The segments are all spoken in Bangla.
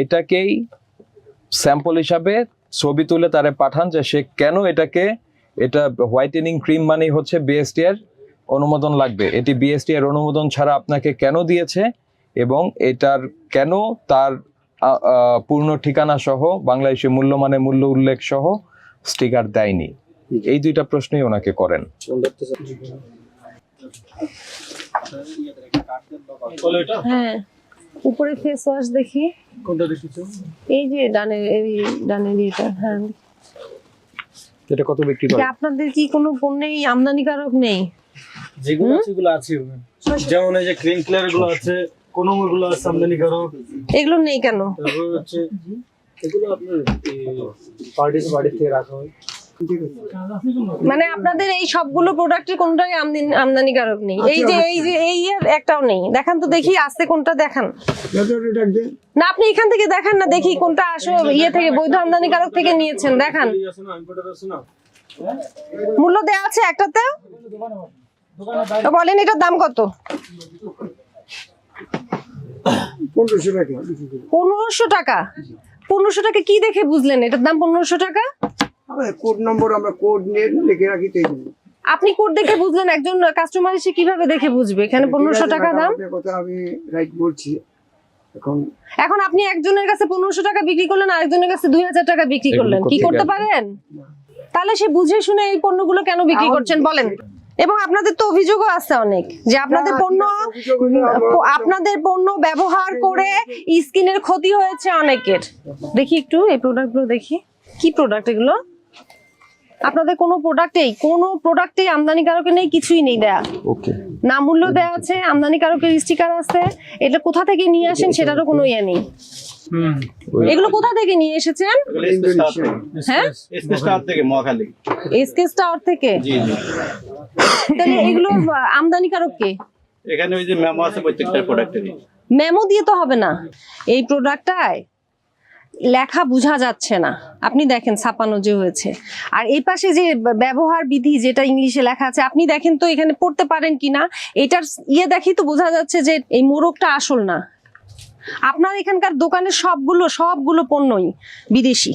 এটাকেই স্যাম্পল হিসাবে ছবি তুলে তারে পাঠান যে সে কেন এটাকে, এটা হোয়াইটেনিং ক্রিম মানেই হচ্ছে বিএসটি এর অনুমোদন লাগবে। এটি বিএসটি এর অনুমোদন ছাড়া আপনাকে কেন দিয়েছে এবং এটার কেন তার পূর্ণ ঠিকানা সহ, বাংলাদেশি মূল্যমানে মূল্য উল্লেখ সহ স্টিকার দেয়নি। এই দুইটা প্রশ্নই ওনাকে করেন। হ্যাঁ। উপরে ফেস ওয়াশ দেখি। কোনটা দেখেছ এই যে ডানের এই ডানের ইয়েটা হ্যাঁ। এটা কত বিক্রি করে? আপনাদের কি কোনো পণ্যেই আমদানিকারক নেই? যেগুলো আছে সেগুলো আছে যেমন এই যে ক্রিম ক্লিয়ারগুলো আছে কোনো গুলো আছে আমদানি করো এগুলো নেই কেন? তারপর হচ্ছে এগুলো আপনার পার্টি বাড়ি থেকে রাখা হয়। মানে আপনাদের এই সবগুলো প্রোডাক্টের কোনটাই আমদানি আমদানিকারক নেই। এই যে এই যে এই এর একটাও নেই। দেখান তো দেখি আসতে কোনটা দেখান। না আপনি এখান থেকে দেখান না দেখি কোনটা আসো ইয়ে থেকে বৈধ আমদানিকারক থেকে নিয়েছেন। দেখান। মূল্য দেওয়া আছে একটাতে? তো বলেন এটার দাম কত? পনেরোশো টাকা? পনেরোশো টাকা কি দেখে বুঝলেন? এটার দাম পনেরোশো টাকা? আমাদের কোড নম্বর আমরা কোড নিয়ে লিখে রাখি জন্য। আপনি কোড দেখে বুঝলেন একজন কাস্টমার এসে কীভাবে দেখে বুঝবে? এখানে পনেরোশো টাকা দাম। কথা আমি রাইট বলছি। এখন এখন আপনি একজনের কাছে পনেরোশো টাকা বিক্রি করলেন আরেকজনের কাছে দুই হাজার টাকা বিক্রি করলেন। কি করতে পারেন? তাহলে সে বুঝে শুনে এই পণ্যগুলো কেন বিক্রি করছেন বলেন। এবং আপনাদের তো অভিযোগও আছে অনেক যে আপনাদের পণ্য আপনাদের পণ্য ব্যবহার করে স্কিনের ক্ষতি হয়েছে অনেকের। দেখি একটু এই প্রোডাক্টগুলো দেখি। কি প্রোডাক্ট এগুলো? আপনাদের কোনো প্রোডাক্টেই কোনো প্রোডাক্টেই আমদানিকারকের নেই কিছুই নেই দেয়া। ওকে না মূল্য দেওয়া আছে আমদানিকারকের স্টিকার আছে এটা কোথা থেকে নিয়ে আসেন সেটারও কোনো ইয়ে নেই। এগুলো কোথা থেকে নিয়ে এসেছেন? হ্যাঁ? থেকে মহাখালী। থেকে? জি জি। তাহলে এগুলো আমদানিকারক কে? এখানে ওই যে মেমো আছে প্রত্যেকটা প্রোডাক্টেরই মেমো দিয়ে তো হবে না। এই প্রোডাক্টটায় লেখা বোঝা যাচ্ছে না। আপনি দেখেন ছাপানো যে হয়েছে। আর এই পাশে যে ব্যবহার বিধি যেটা ইংলিশে লেখা আছে, আপনি দেখেন তো এখানে পড়তে পারেন কিনা এটার ইয়ে দেখি তো বোঝা যাচ্ছে যে এই মোরগটা আসল না। আপনার এখানকার দোকানের সবগুলো সবগুলো পণ্যই বিদেশি।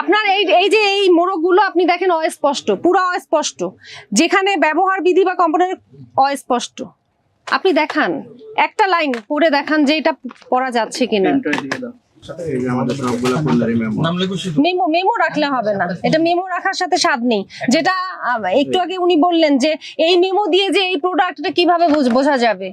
আপনার এই এই যে এই মোরগগুলো আপনি দেখেন অস্পষ্ট, পুরো অস্পষ্ট। যেখানে ব্যবহার বিধি বা কম্পোনেন্ট অস্পষ্ট। আপনি দেখান, একটা লাইন পড়ে দেখান যে এটা পড়া যাচ্ছে কিনা। মেমো। মেমো মেমো রাখলে হবে না। এটা মেমো রাখার সাথে স্বাদ নেই। যেটা একটু আগে উনি বললেন যে এই মেমো দিয়ে যে এই প্রোডাক্টটা কীভাবে বোঝা যাবে?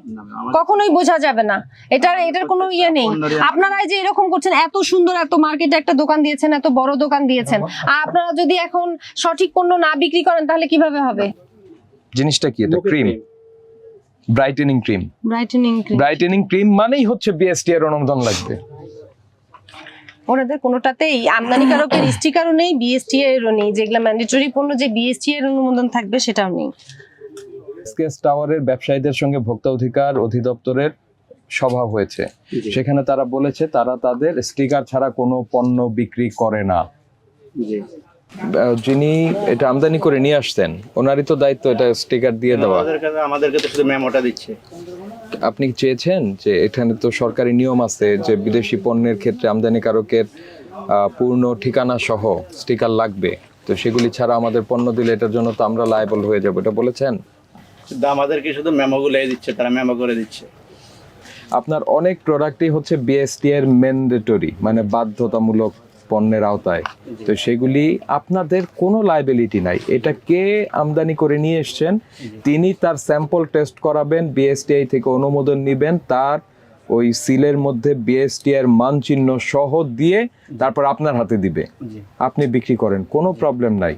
কখনোই বোঝা যাবে না। এটার এটার কোনো ইয়ে নেই। আপনারা যে এরকম করছেন এত সুন্দর এত মার্কেটে একটা দোকান দিয়েছেন এত বড় দোকান দিয়েছেন। আর আপনারা যদি এখন সঠিক পণ্য না বিক্রি করেন তাহলে কীভাবে হবে? জিনিসটা কি? এটা cream brightening cream brightening brightening cream মানেই হচ্ছে বিএসটি এর অনুমোদন লাগবে। ওনাদের কোনোটাতেই আমদানিকারকের স্টিকারও নেই বিএসটি এরও নেই যেগুলো ম্যান্ডেটরি পণ্য যে বিএসটি এর অনুমোদন থাকবে সেটাও নেই। স্কেচ টাওয়ারের ব্যবসায়ীদের সঙ্গে ভোক্তা অধিকার অধিদপ্তরের সভা হয়েছে। সেখানে তারা বলেছে তারা তাদের স্টিকার ছাড়া কোনো পণ্য বিক্রি করে না। যিনি এটা আমদানি করে নিয়ে আসতেন ওনারই তো দায়িত্ব এটা স্টিকার দিয়ে দেওয়া। আমাদের কাছে আমাদেরকে তো শুধু মেমোটা দিচ্ছে। আপনি চেয়েছেন যে এখানে তো সরকারি নিয়ম আছে যে বিদেশি পণ্যের ক্ষেত্রে আমদানিকারকের পূর্ণ ঠিকানা সহ স্টিকার লাগবে? তো সেগুলি ছাড়া আমাদের পণ্য দিলে এটার জন্য তো আমরা লায়াবল হয়ে যাব এটা বলেছেন? আমাদেরকে শুধু মেমো গুলো দিচ্ছে তারা মেমো করে দিচ্ছে। আপনার অনেক প্রোডাক্টই হচ্ছে বিএসটি এর ম্যান্ডেটরি মানে বাধ্যতামূলক পণ্যের আওতায়। তো সেগুলি আপনাদের কোনো লাইবিলিটি নাই। এটা কে আমদানি করে নিয়ে এসছেন। তিনি তার স্যাম্পল টেস্ট করাবেন বিএসটিআই থেকে অনুমোদন নেবেন তার ওই সিলের মধ্যে বিএসটি এর মানচিহ্ন সহ দিয়ে তারপর আপনার হাতে দিবে। আপনি বিক্রি করেন কোনো প্রবলেম নাই।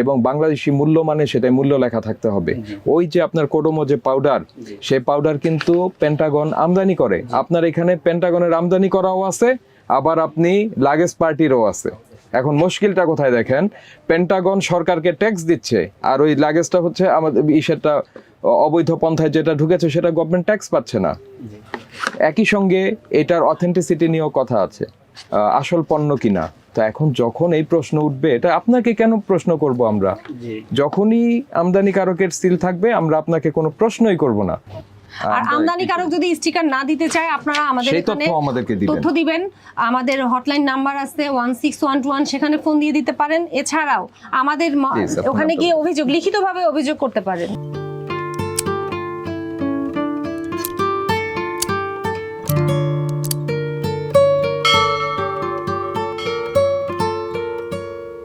এবং বাংলাদেশি মূল্য মানে সেটাই মূল্য লেখা থাকতে হবে। ওই যে আপনার কোডোমো যে পাউডার সেই পাউডার কিন্তু পেন্টাগন আমদানি করে। আপনার এখানে পেন্টাগনের আমদানি করাও আছে আবার আপনি লাগেজ পার্টিরও আছে। এখন মুশকিলটা কোথায় দেখেন? পেন্টাগন সরকারকে ট্যাক্স দিচ্ছে আর ওই লাগেজটা হচ্ছে আমাদের ইসেরটা অবৈধ পন্থায় যেটা ঢুকেছে সেটা গভর্নমেন্ট ট্যাক্স পাচ্ছে না। একই সঙ্গে এটার অথেন্টিসিটি নিয়েও কথা আছে আসল পণ্য কিনা। তো এখন যখন এই প্রশ্ন উঠবে এটা আপনাকে কেন প্রশ্ন করব আমরা? যখনই আমদানিকারকের সিল থাকবে আমরা আপনাকে কোনো প্রশ্নই করব না। আর আমদানিকারক যদি স্টিকার না দিতে চায় আপনারা আমাদের এখানে তথ্য দিবেন। আমাদের হটলাইন নাম্বার আছে one six one two one সেখানে ফোন দিয়ে দিতে পারেন। এছাড়াও আমাদের ওখানে গিয়ে অভিযোগ লিখিতভাবে অভিযোগ করতে পারেন।